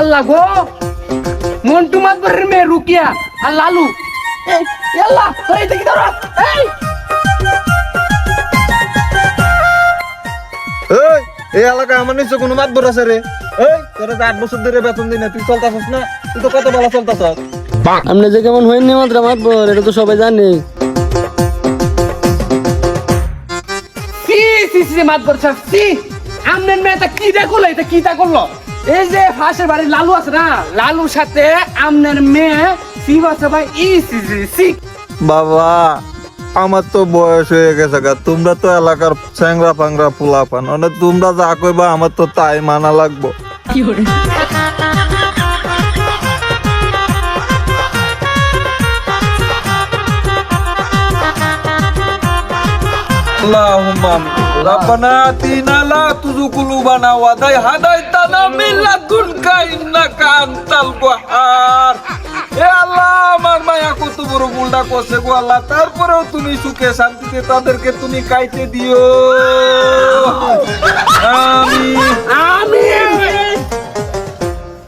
আল্লাহ গো মন্টু মাতবরের মেয়ে রুকিয়া আর লালু। এই আল্লাহ এই দেখি ধরো এই। এই এই এলাকায় আমার নিশ্চয় কোনো মাতবর আছে রে। এই তোরা তো আট বছর ধরে বেতন দিই না তুই চলতাছিস না? তুই তো কত ভালো চলতাছ আপনি যে কেমন হয়নি মাত্র মাতবো এটা তো সবাই জানে। C C C Matbar sir C. আমনের মেয়ে তা কি দেখল এটা কি তা করল? এই যে ফাঁসের বাড়ির লালু আছে না? লালুর সাথে আমনের মেয়ে শিব আছে ভাই ই বাবা আমার তো বয়স হয়ে গেছে গা। তোমরা তো এলাকার চ্যাংরা ফাংরা পোলা পান মানে তোমরা যা কইবা আমার তো তাই মানা লাগবো। اللهم ربنا آتنا لا تزغ قلوبنا بعد إذ هديتنا من لدنك إنك أنت الوهاب এ আল্লাহ আমার মায়া কত বড় ভুলটা করছে গো আল্লাহ তারপরেও তুমি সুখে শান্তিতে তাদেরকে তুমি কাইতে দিও